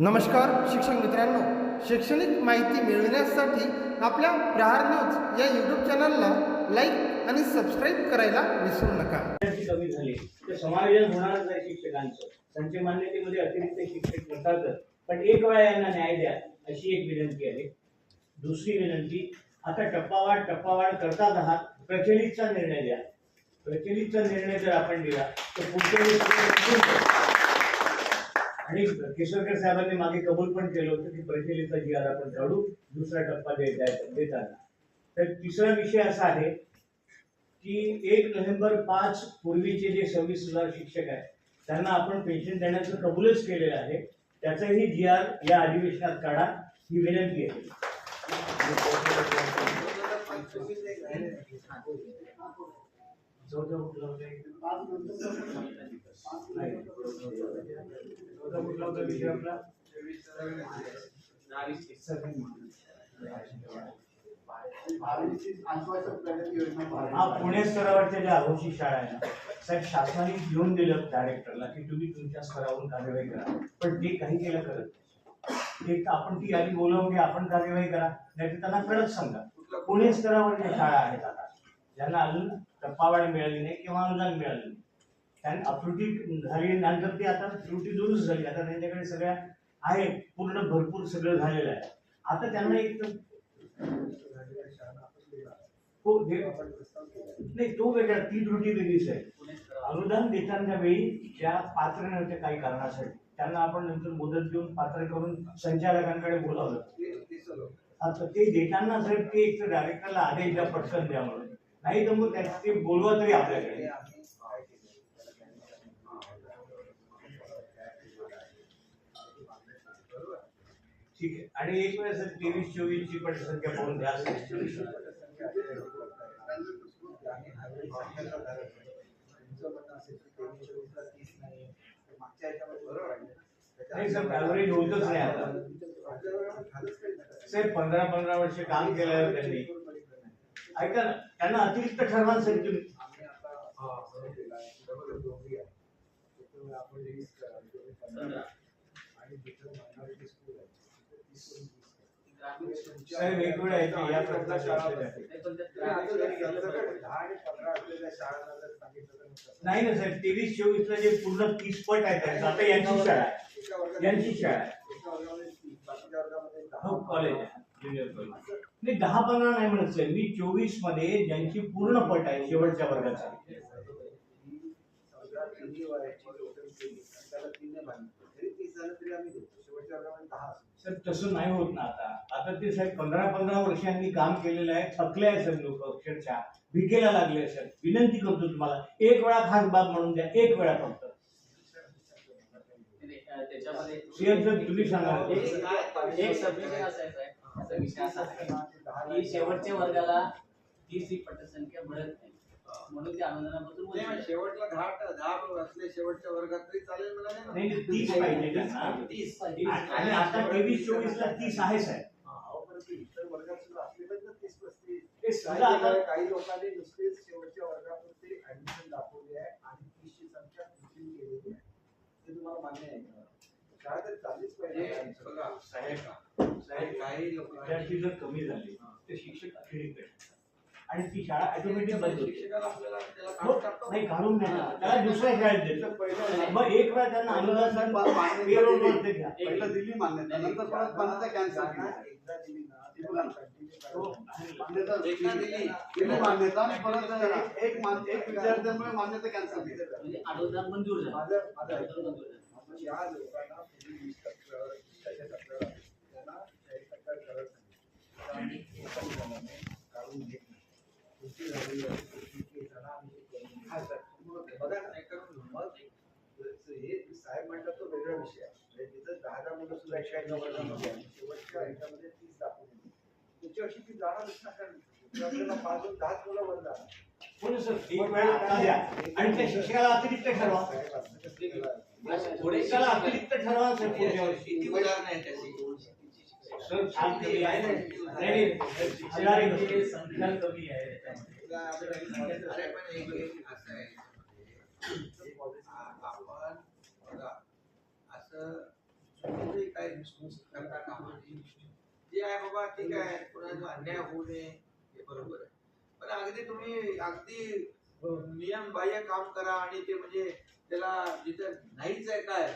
नमस्कार शिक्षक मित्रांनो. शैक्षणिक माहिती मिळविण्यासाठी आपल्या प्रहार न्यूज या यूट्यूब चॅनलला लाईक आणि सबस्क्राईब करायला विसरू नका. कमी झाले. तर समायोजन होणारच नाही शिक्षकांचं. त्यांच्या मान्यतेमध्ये अतिरिक्त शिक्षक म्हणतातच पण एक वेळा यांना न्याय द्या अशी एक विनंती आहे. दुसरी विनंती आता टप्पावाढ टप्पावाढ करतात आहात प्रचलितचा निर्णय द्या. प्रचलितचा निर्णय जर आपण दिला तर पुढच्या आणि किशोरकर साहेबांनी मागे कबूल पण केलं होतं की प्रचलितचा जी आर आपण काढू दुसरा टप्पा देताना. तर तिसरा विषय असा आहे की एक नोव्हेंबर पाच पूर्वीचे जे सव्वीस हजार शिक्षक आहेत त्यांना आपण पेन्शन देण्याचं कबूलच केलेलं आहे. त्याचाही जी आर या अधिवेशनात काढा ही विनंती आहे. चौदा कुठला होता? चौदा विषय आपला हा पुणे स्तरावरच्या ज्या आघोषी शाळा आहे ना साहेब शासनाने घेऊन दिलं डायरेक्टरला की तुम्ही तुमच्या स्तरावरून कार्यवाही करा. पण ते काही केलं करत एक आपण ती यादी बोलवून घ्या आपण कार्यवाही करा. नाही त्यांना कळत सांगा. पुणे स्तरावरच्या शाळा आहेत आता ज्यांना अजून टप्पावाढ मिळाली नाही किंवा अनुदान मिळालं नाही. त्यांना अप्रुटी झाली नंतर ती आता त्रुटी दुरुस्त झाली. आता त्यांच्याकडे सगळ्या आहे पूर्ण भरपूर सगळं झालेलं आहे. आता त्यांना एक हो दे- नाही तो वेगळा ती त्रुटी वेगळीच आहे. अनुदान देताना वेळी ज्या पात्र नव्हत्या काही कारणासाठी त्यांना आपण नंतर मुदत देऊन पात्र करून संचालकांकडे बोलावलं. आता ते देताना जर ते एक तर डायरेक्टरला आदेश द्या पटकन द्या म्हणून. नाही तर मग त्यात ते बोलवा तरी आपल्याकडे. ठीक आहे. आणि एक वेळेस तेवीस चोवीस ची पण संख्या पाहून द्या. नाही सर ऍव्हरेज होतच नाही आता. साहेब पंधरा पंधरा वर्ष काम केलं त्यांनी ऐका ना त्यांना अतिरिक्त ठरवा सर तुम्ही. साहेब एक वेळ या प्रकारच्या नाही ना साहेब तेवीस चोवीस ला जे पूर्ण तीस पट आहे त्यांचं आता यांची शाळा आहे. यांची शाळा आहे. हो कॉलेज आहे. ज्युनियर कॉलेज नाही दहा पंधरा नाही म्हणत साहेब मी चोवीसमध्ये ज्यांची पूर्ण पट आहे शेवटच्या वर्गाचा सर तसं नाही होत ना आता आता ते साहेब पंधरा पंधरा वर्षांनी काम केलेलं आहे थकले आहे सर लोक अक्षरशः भिकेला लागले सर विनंती करतो तुम्हाला एक वेळा खास बाब म्हणून द्या एक वेळा फक्त त्याच्यामध्ये सीएम सर तुम्ही सांगा एक एक सबमिशन असा आहे त्याचा विषय असा आहे की शेवटच्या वर्गाला तीस ही पटसंख्या मिळत नाही म्हणून त्या अनुदानापासून नाही, वंचित आहे. शेवटला दहा दहा असले शेवटच्या वर्गात तरी चालेल म्हणाले ना. नाही नाही, तीस पाहिजे त्यांना तीस आणि आणि आता तेवीस चोवीस ला तीस आहे साहेब हा, इतर वर्गात सुद्धा असले ना तीस पस्तीस. ते काही सुद्धा आता काही लोकांनी नुसतेच शेवटच्या वर्गापुरते ऍडमिशन दाखवली आहे आणि तीसची संख्या केलेली आहे ते तुम्हाला मान्य आहे का? शाळा तर चाललीच पाहिजे बघा, साहेब काही काही विद्यार्थी जर कमी झाले तर शिक्षक अतिरिक्त. आणि ती शाळा ऑटोमॅटिक बंद होते. शिक्षकाला आपल्याला त्याला हो. नाही काढून देणार. त्याला दुसऱ्या शाळेत देतो मग एक वेळा त्यांना अनुदान payroll दिली. पहिलं दिली मान्यता. नंतर परत मान्यता कॅन्सल एकदा दिली हो. मान्यता एकदा मान्यता परत एक- एक विद्यार्थ्यामुळे मान्यता कॅन्सल म्हणजे अनुदान मंजूर झालं. लोकांना पूर्वी वीस टक्क्यावर वीसच्या टक्क्यावर आहे, त्यांना चाळीस टक्क्यावर करत नाही तर आम्ही एकाही जणांनी काढून घेत नाही पुढची झालेली आहे, पुढची केस झाला, आम्ही ते करून घेऊ. हा, सर. मग बघा ना, मग हे साहेब म्हणतात तो वेगळा विषय आहे म्हणजे तिथं दहा दहा मुलं सुद्धा एका एका वर्गामध्ये आहे. शेवटच्या ह्याच्यामध्ये तीस दाखवली पुढच्या वर्षी ती जाणारच ना कारण पुढच्या वर्षाला पाच दोन दहाच मुलं वर जाणार हो ना सर एक वेळा आता द्या आणि त्या शिक्षकाला अतिरिक्त ठरवा साहेब असं कसं केलं? थोडे त्याला अतिरिक्त ठरवा सर पुढच्या वर्षी किती उदाहरणं आहेत त्याची सर छान कमी आहे नाही नाही, हजार एक संख्या कमी आहे त्याच्यामध्ये. अरे पण एक एक असं आहे आ- आपण बघा असं चुकीचंही काही काय करता कामा नये जे आहे बाबा ठीक आहे कोणाचा अन्याय होऊ नये हे बरोबर आहे पण अगदी तुम्ही अगदी नियम बाह्य काम करा आणि ते म्हणजे त्याला जिथं नाहीच आहे काय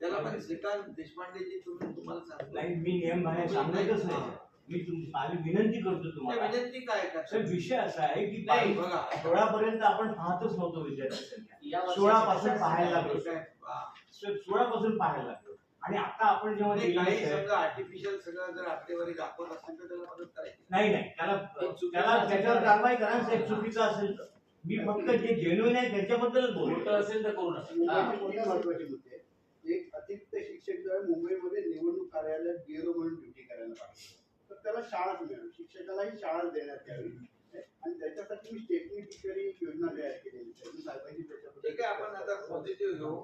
त्याला पण श्रीकांत देशपांडेजी तुम्ही तुम्हाला सांगतो नाही मी नियम बाहेर सांगतच नाही मी तुम विनंती करतो तुम्हाला। विनंती काय सर करता विषय असा आहे की नाही, बघा. सोळापर्यंत आपण पाहतच नव्हतो विद्यार्थी संख्या सोळा पासून पाहायला लागलो. हा. सोळा पासून पाहायला लागलो. आणि आता आपण जेव्हा म्हणजे दिलेलं काही आहे- समजा आर्टिफिशियल सगळं जर आकडेवारी दाखवत असेल तर त्याला मदत करायची. नाही नाही. त्याला त्याला त्याच्यावर कारवाई करा साहेब चुकीचं असेल तर. मी फक्त जे जेन्युइन आहे त्याच्याबद्दलच बोलतो खोटं असेल तर करू नका. हा. मुंबईचे महत्त्वाचे मुद्दे आहेत. एक अतिरिक्त शिक्षक जो आहे मुंबईमध्ये निवडणूक कार्यालयात बीएलओ म्हणून ड्युटी करायला पाहिजे तर त्याला शाळाच मिळावी शिक्षकालाही शाळाच देण्यात यावी. आणि त्याच्यासाठी मी एक योजना तयार केलेली ठीक आहे आपण आता पॉझिटिव्ह घेऊ.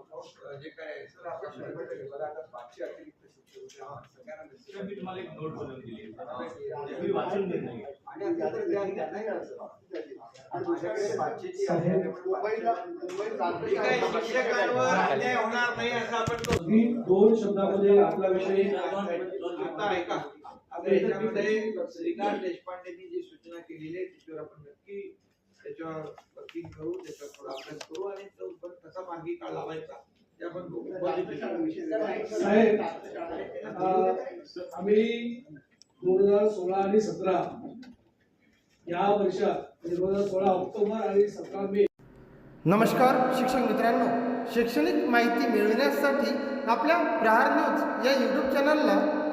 जे काय आहे. सर आपण शंभर टक्के बघा आता पाचशे अतिरिक्त शिक्षक. हा. मी तुम्हाला एक नोट बनवून दिली वाचून देत नाही. आणि दोन शब्दामध्ये आपला विषय आता ऐका याच्यामध्ये श्रीकांत देशपांडेंनी जी सूचना केलेली आहे त्याच्यावर आपण नक्की त्याच्यावर वर्किंग करू त्याच्यावर थोडा अभ्यास करू आणि तो पण कसा मार्गी काळ लावायचा ते आपण बघू. साहेब, अ, आम्ही दोन हजार सोळा आणि सतरा या वर्षात म्हणजे दोन हजार सोळा ऑक्टोबर आणि सतरा मे. नमस्कार शिक्षक मित्रांनो. शैक्षणिक माहिती मिळविण्यासाठी आपल्या प्रहार न्यूज या यूट्यूब चॅनलला